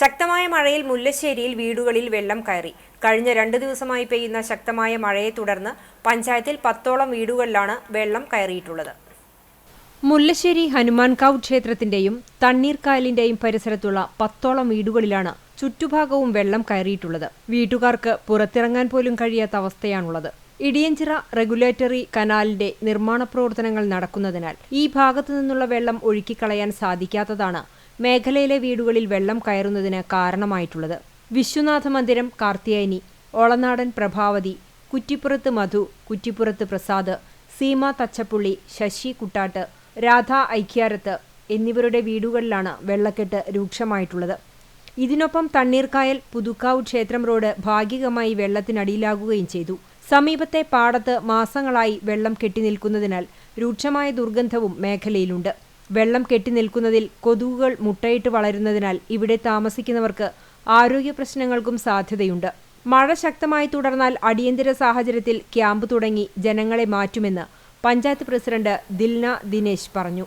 ശക്തമായ മഴയിൽ മുല്ലശ്ശേരിയിൽ വീടുകളിൽ വെള്ളം കയറി. കഴിഞ്ഞ രണ്ട് ദിവസമായി പെയ്യുന്ന ശക്തമായ മഴയെ തുടർന്ന് പഞ്ചായത്തിൽ പത്തോളം വീടുകളിലാണ് വെള്ളം കയറിയിട്ടുള്ളത്. മുല്ലശ്ശേരി ഹനുമാൻകാവ് ക്ഷേത്രത്തിന്റെയും തണ്ണീർക്കായലിന്റെയും പരിസരത്തുള്ള പത്തോളം വീടുകളിലാണ് ചുറ്റുഭാഗവും വെള്ളം കയറിയിട്ടുള്ളത്. വീട്ടുകാർക്ക് പുറത്തിറങ്ങാൻ പോലും കഴിയാത്ത അവസ്ഥയാണുള്ളത്. ഇടിയഞ്ചിറ റെഗുലേറ്ററി കനാലിന്റെ നിർമ്മാണ പ്രവർത്തനങ്ങൾ നടക്കുന്നതിനാൽ ഈ ഭാഗത്തു നിന്നുള്ള വെള്ളം ഒഴുക്കിക്കളയാൻ സാധിക്കാത്തതാണ് മേഖലയിലെ വീടുകളിൽ വെള്ളം കയറുന്നതിന് കാരണമായിട്ടുള്ളത്. വിശ്വനാഥ മന്ദിരം കാർത്തിയായനി ഒളനാടൻ പ്രഭാവതി കുറ്റിപ്പുറത്ത് മധു കുറ്റിപ്പുറത്ത് പ്രസാദ് സീമ തച്ചപ്പുള്ളി ശശി കുട്ടാട്ട് രാധ ഐക്യാരത്ത് എന്നിവരുടെ വീടുകളിലാണ് വെള്ളക്കെട്ട് രൂക്ഷമായിട്ടുള്ളത്. ഇതിനൊപ്പം തണ്ണീർക്കായൽ പുതുക്കാവ് ക്ഷേത്രം റോഡ് ഭാഗികമായി വെള്ളത്തിനടിയിലാകുകയും ചെയ്തു. സമീപത്തെ പാടത്ത് മാസങ്ങളായി വെള്ളം കെട്ടിനിൽക്കുന്നതിനാൽ രൂക്ഷമായ ദുർഗന്ധവും മേഖലയിലുണ്ട്. വെള്ളം കെട്ടിനിൽക്കുന്നതിൽ കൊതുകുകൾ മുട്ടയിട്ട് വളരുന്നതിനാൽ ഇവിടെ താമസിക്കുന്നവർക്ക് ആരോഗ്യ പ്രശ്നങ്ങൾക്കും സാധ്യതയുണ്ട്. മഴ ശക്തമായി തുടർന്നാൽ അടിയന്തര സാഹചര്യത്തിൽ ക്യാമ്പ് തുടങ്ങി ജനങ്ങളെ മാറ്റുമെന്ന് പഞ്ചായത്ത് പ്രസിഡന്റ് ദിൽന ദിനേശ് പറഞ്ഞു.